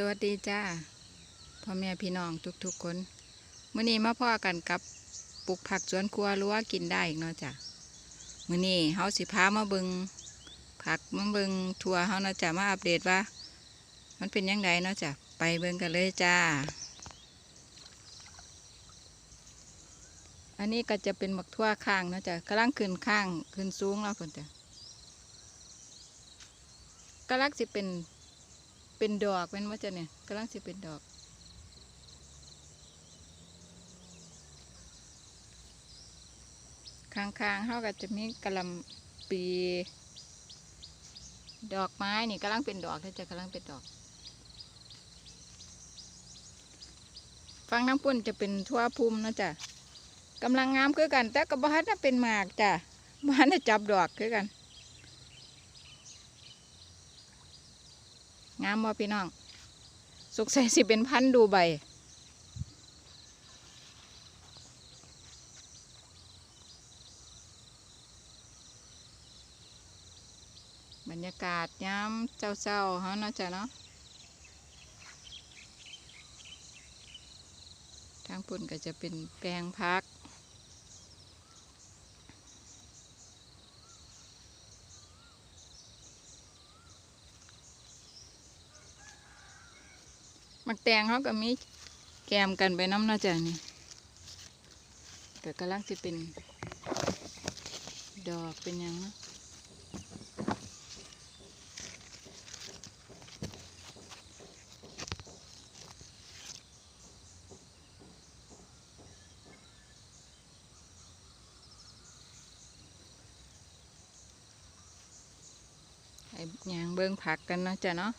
สวัสดีจ้าพ่อแม่พี่น้องทุกๆคนมื้อนี้มาพ่อกันกับปลูกผักสวนครัวรั้วกินได้อีกเนาะจ้ะมื้อนี้เฮาสิพามาเบิงผักมาเบิงทัวเฮาเนาะจ้ะมาอัปเดตว่า มันเป็นยังไงเนาะจ้ะไปเบิงกันเลยจ้า อันนี้ก็จะเป็นหมักทั่วข้างเนาะจ้ะกำลังขึ้นข้างขึ้นสูงแล้วคนจ้ะกำลังสิเป็น เป็นดอกเป็นว่าจะเนี่ยกำลังสิเป็นดอกข้างๆเขาก็จะมีกระลำปี ดอกไม้นี่กำลังเป็นดอกถ้าจะกำลังเป็นดอกฟังน้ำปุ่นจะเป็นทั่วภูมินะจ้ะกำลังงามคือกัน แต่กับบ้านน่ะเป็นหมากจ้ะบ้านน่ะจับดอกคือกัน งามบ่พี่น้อง สุกใส่สิเป็นพันดูใบ บรรยากาศย้ำเจ้าๆเขาเนาะจ้ะเนาะทางปุ่นก็จะเป็นแปลงพัก มักแตงเขาก็มีแกมกันไปน้ำเนาจะนี่ก็กำลังจะเป็น ดอกเป็นยังนะไอ้ยางเบิ้งผักกันเนาะจ้ะเนาะ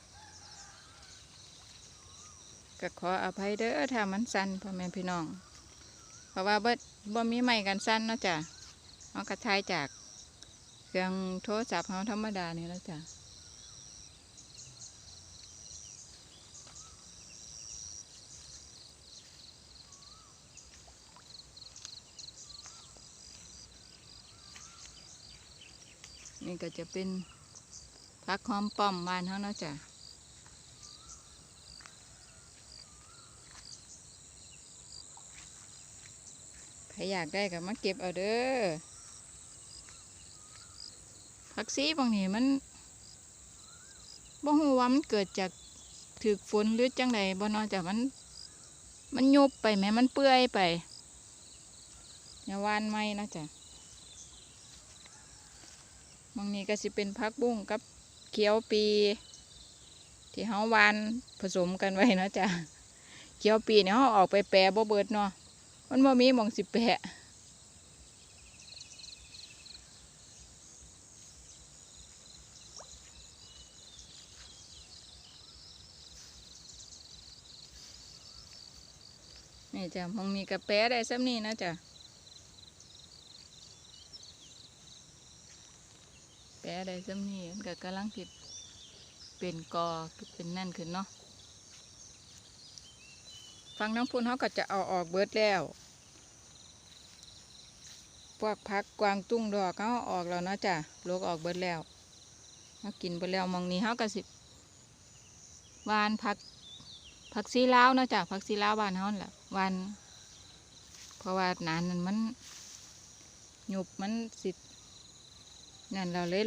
ก็ขออภัยเด้อถ้ามันสั้นพ่อแม่พี่น้อง เพราะว่าบ่บ่มีไม้กันสั้นเนาะจ้ะเอากระทายจากเครื่องโทรศัพท์เฮาธรรมดานี่แล้วจ้ะนี่ก็จะเป็นพักหอมป้อมบ้านเฮาเนาะจ้ะ รอยากได้ก็มาเก็บเอาเด้อผักซีบางนี่มันบ่ฮู้ว่ามันเกิดจากถือฝนหรือจังใดบ่นอนจากมัน มันยุบไปแหมมันเปื่อยไปอย่าวานไม่นาะจ้ะบางนี้ก็สิเป็นผักบุ้งกับเขียวปี ที่เฮาวานผสมกันไว้นาะจ้ะเขียวปีเนี่ยเฮาออกไปแปรบ่เบิดเนาะ มันบ่มีมองสิแปะนี่จ้ะมองมีกระแปะได้ซ้ำนี่นะจ้ะแปะได้ซ้ำนี่มันก็กำลังติดเป็นกอเป็นนั่นขึ้นเนาะ ฟังน้ำพุนเขาก็จะเอาออกเบิดแล้ว พวกพักกวางตุ้งดอกเขาออกแล้วนะจ้ะลูกออกเบิดแล้วเขากินไปแล้วมองนี้เขาก็สิหวานผักผักซีลาวนะจ้ะผักซีลาวบ้านเขาแหละวานเพราะว่าหนานั้นมันหยุบมันสินั่นเราเลย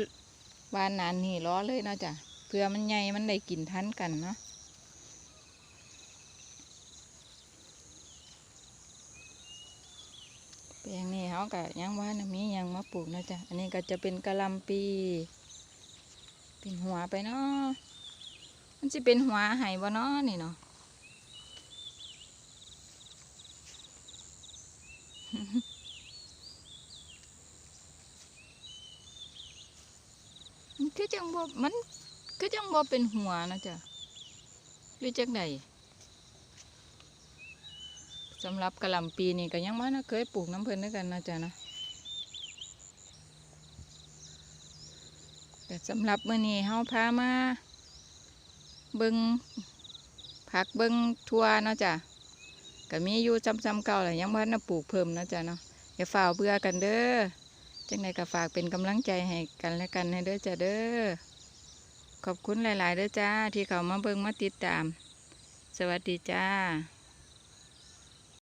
วานหนานนี่ล้อเลยนะจ้ะเพื่อมันใหญ่มันได้กินทันกันเนาะ แป ลงนี้เขาก็ยังว่านะมียังมาปลูกนะจ๊ะ อันนี้ก็จะเป็นกะลำปี เป็นหัวไปเนาะมันจะเป็นหัวไห้บ่เนาะนี่เนาะมันคือจังบ่มันคือจังบ่เป็นหัวนะจ๊ะหรือจังใด สำหรับกะหล่ำปีนี่ก็ยังมานะเคยปลูกน้ำเพลินด้วยกันนะจ๊ะนะแต่สำหรับมื้อนี้เฮาพามา เบิงผักเบิงทั่วนะจ้ะก็มีอยู่จำๆเก่าแหละยังบ่นได้ปลูกเพิ่มนะจ๊ะเนาะอย่าฝ่าเบื่อกันเด้อจังไดก็ฝากเป็นกำลังใจให้กันและกันให้เด้อจ้ะเด้อขอบคุณหลาย ๆเด้อจ้าที่เขามาเบิงมาติดตาม สวัสดีจ้า